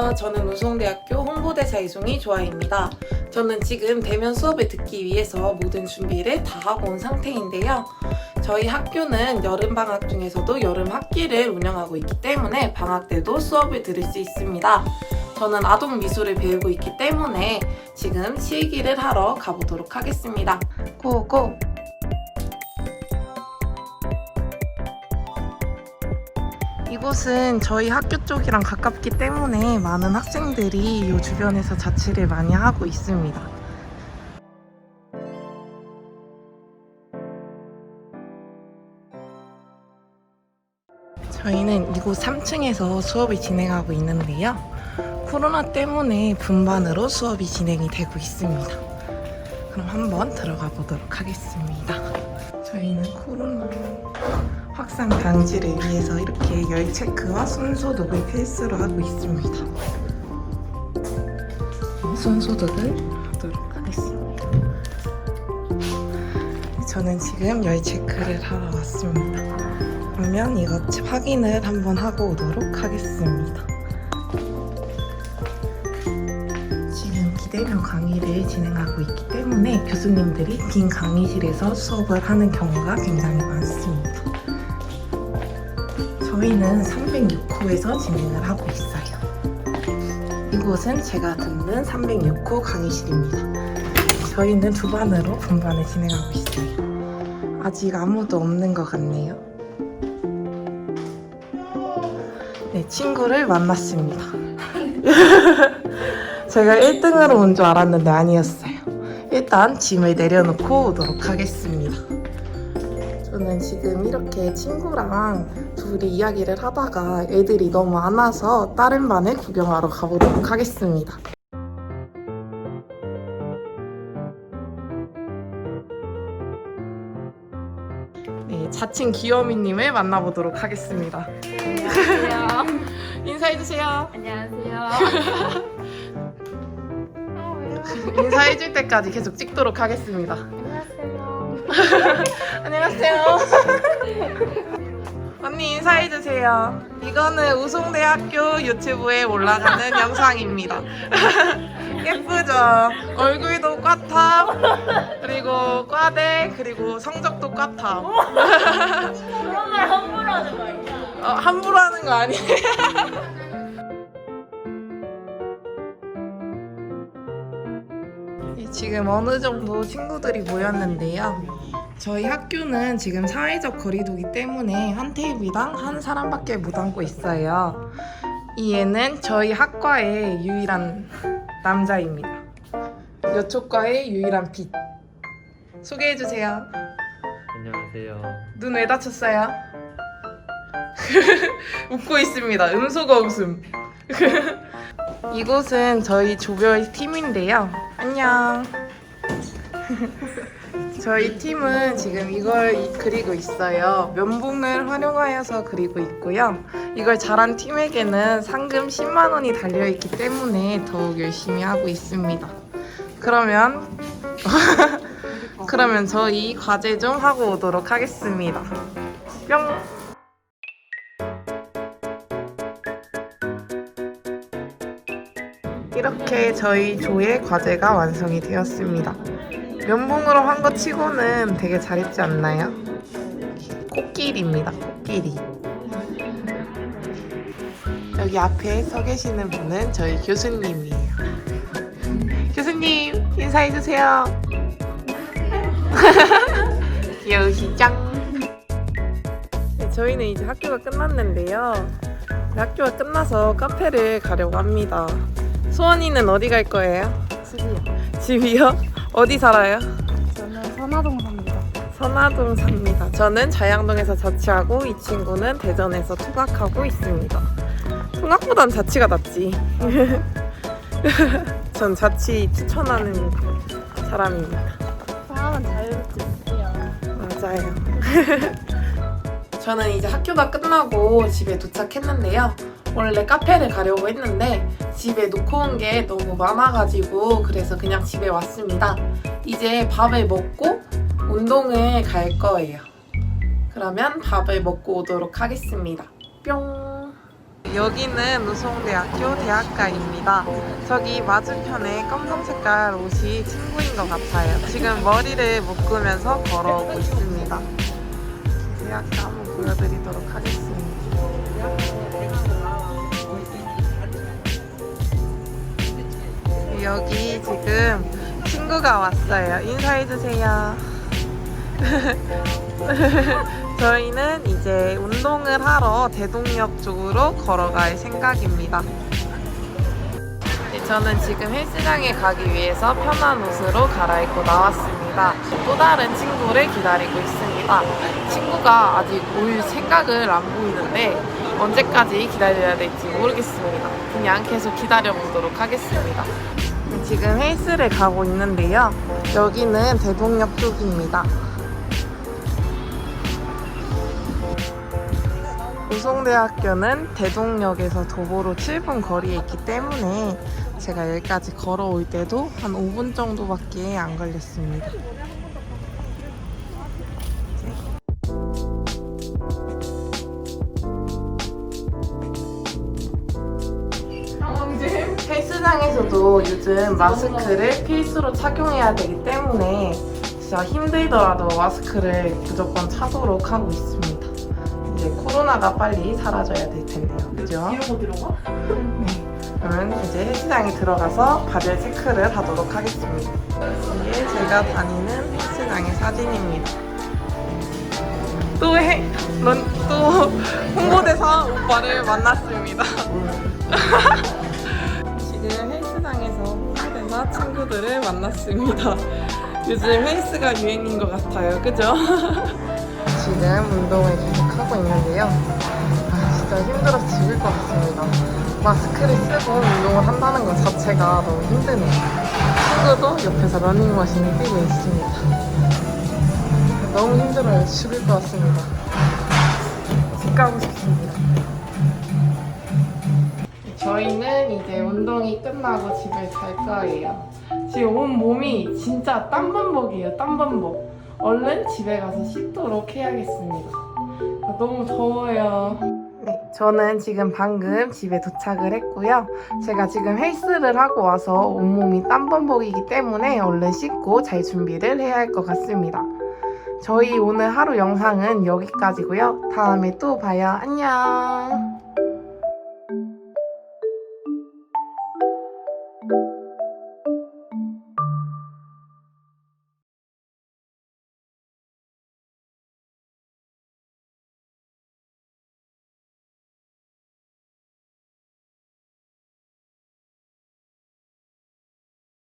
안녕하세요. 저는 우송대학교 홍보대사 이송이 조아입니다. 저는 지금 대면 수업을 듣기 위해서 모든 준비를 다 하고 온 상태인데요. 저희 학교는 여름 방학 중에서도 여름 학기를 운영하고 있기 때문에 방학 때도 수업을 들을 수 있습니다. 저는 아동 미술을 배우고 있기 때문에 지금 실기를 하러 가보도록 하겠습니다. 고고! 이곳은 저희 학교 쪽이랑 가깝기 때문에 많은 학생들이 이 주변에서 자취를 많이 하고 있습니다. 저희는 이곳 3층에서 수업을 진행하고 있는데요. 코로나 때문에 분반으로 수업이 진행이 되고 있습니다. 그럼 한번 들어가 보도록 하겠습니다. 저희는 코로나 확산 방지를 위해서 이렇게 열 체크와 손 소독을 필수로 하고 있습니다. 손 소독을 하도록 하겠습니다. 저는 지금 열 체크를 하러 왔습니다. 그러면 이것 확인을 한번 하고 오도록 하겠습니다. 지금 비대면 강의를 진행하고 있기 때문에 교수님들이 빈 강의실에서 수업을 하는 경우가 굉장히 많습니다. 저희는 306호에서 진행을 하고 있어요. 이곳은 제가 듣는 306호 강의실입니다. 저희는 두 반으로 분반을 진행하고 있어요. 아직 아무도 없는 것 같네요. 네, 친구를 만났습니다. 제가 1등으로 온 줄 알았는데 아니었어요. 일단 짐을 내려놓고 오도록 하겠습니다. 저는 지금 이렇게 친구랑 둘이 이야기를 하다가 애들이 너무 안 와서 다른 반을 구경하러 가보도록 하겠습니다. 네, 자칭 귀요미님을 만나보도록 하겠습니다. 안녕하세요. 인사해주세요. 안녕하세요. 인사해줄 때까지 계속 찍도록 하겠습니다. 안녕하세요. 안녕하세요. 언니 인사해주세요. 이거는 우송대학교 유튜브에 올라가는 영상입니다. 예쁘죠? 얼굴도 꽈탑, 그리고 과대, 그리고 성적도 꽈탑. 그런 말 함부로 하지 마. 어, 함부로 하는 거 아니에요? 지금 어느 정도 친구들이 모였는데요. 저희 학교는 지금 사회적 거리두기 때문에 한 테이블당 한 사람밖에 못 앉고 있어요. 이 애는 저희 학과의 유일한 남자입니다. 여초과의 유일한 빛. 소개해주세요. 안녕하세요. 눈 왜 다쳤어요? 웃고 있습니다. 음소거 웃음. 이곳은 저희 조별 팀인데요. 안녕. 저희 팀은 지금 이걸 이- 그리고 있어요. 면봉을 활용하여서 그리고 있고요. 이걸 잘한 팀에게는 상금 10만 원이 달려 있기 때문에 더욱 열심히 하고 있습니다. 그러면 그러면 저희 과제 좀 하고 오도록 하겠습니다. 뿅. 이렇게 저희 조의 과제가 완성이 되었습니다. 면봉으로 한것 치고는 되게 잘했지 않나요? 코끼리입니다. 코끼리. 여기 앞에 서 계시는 분은 저희 교수님이에요. 교수님 인사해 주세요. 귀여우시짱. 네, 저희는 이제 학교가 끝났는데요. 네, 학교가 끝나서 카페를 가려고 합니다. 소원이는 어디 갈 거예요? 집이요. 집이요? 어디 살아요? 저는 선화동 삽니다. 선화동 삽니다. 저는 자양동에서 자취하고 이 친구는 대전에서 통학하고 있습니다. 통학보단 자취가 낫지. 전 자취 추천하는 사람입니다. 사람은 자유롭지 못해요. 맞아요. 저는 이제 학교가 끝나고 집에 도착했는데요. 원래 카페를 가려고 했는데 집에 놓고 온 게 너무 많아가지고 그래서 그냥 집에 왔습니다. 이제 밥을 먹고 운동을 갈 거예요. 그러면 밥을 먹고 오도록 하겠습니다. 뿅. 여기는 우송대학교 대학가입니다. 저기 맞은편에 검정 색깔 옷이 친구인 것 같아요. 지금 머리를 묶으면서 걸어오고 있습니다. 대학가 한번 보여드리도록 하겠습니다. 여기 지금 친구가 왔어요. 인사해주세요. 저희는 이제 운동을 하러 대동역 쪽으로 걸어갈 생각입니다. 네, 저는 지금 헬스장에 가기 위해서 편한 옷으로 갈아입고 나왔습니다. 또 다른 친구를 기다리고 있습니다. 친구가 아직 올 생각을 안 보이는데 언제까지 기다려야 될지 모르겠습니다. 그냥 계속 기다려 보도록 하겠습니다. 지금 헬스를 가고 있는데요. 여기는 대동역 쪽입니다. 우송대학교는 대동역에서 도보로 7분 거리에 있기 때문에 제가 여기까지 걸어올 때도 한 5분 정도밖에 안 걸렸습니다. 헬스장에서도 요즘 마스크를 필수로 착용해야 되기 때문에 진짜 힘들더라도 마스크를 무조건 차도록 하고 있습니다. 이제 코로나가 빨리 사라져야 될 텐데요. 그죠? 이러고 들어가? 네. 그러면 이제 헬스장에 들어가서 바질 체크를 하도록 하겠습니다. 이게 제가 다니는 헬스장의 사진입니다. 또 해, 넌 또 홍보대사 오빠를 만났습니다. 친구들을 만났습니다. 요즘 헬스가 유행인 것 같아요. 그죠? 지금 운동을 계속 하고 있는데요. 아, 진짜 힘들어서 죽을 것 같습니다. 마스크를 쓰고 운동을 한다는 것 자체가 너무 힘드네요. 친구도 옆에서 러닝머신을 뛰고 있습니다. 너무 힘들어요. 죽을 것 같습니다. 집 가고 싶습니다. 저희는 이제 운동이 끝나고 집에 갈 거예요. 지금 온 몸이 진짜 땀범벅이에요. 땀범벅. 얼른 집에 가서 씻도록 해야겠습니다. 아, 너무 더워요. 네, 저는 지금 방금 집에 도착을 했고요. 제가 지금 헬스를 하고 와서 온몸이 땀범벅이기 때문에 얼른 씻고 잘 준비를 해야 할 것 같습니다. 저희 오늘 하루 영상은 여기까지고요. 다음에 또 봐요. 안녕.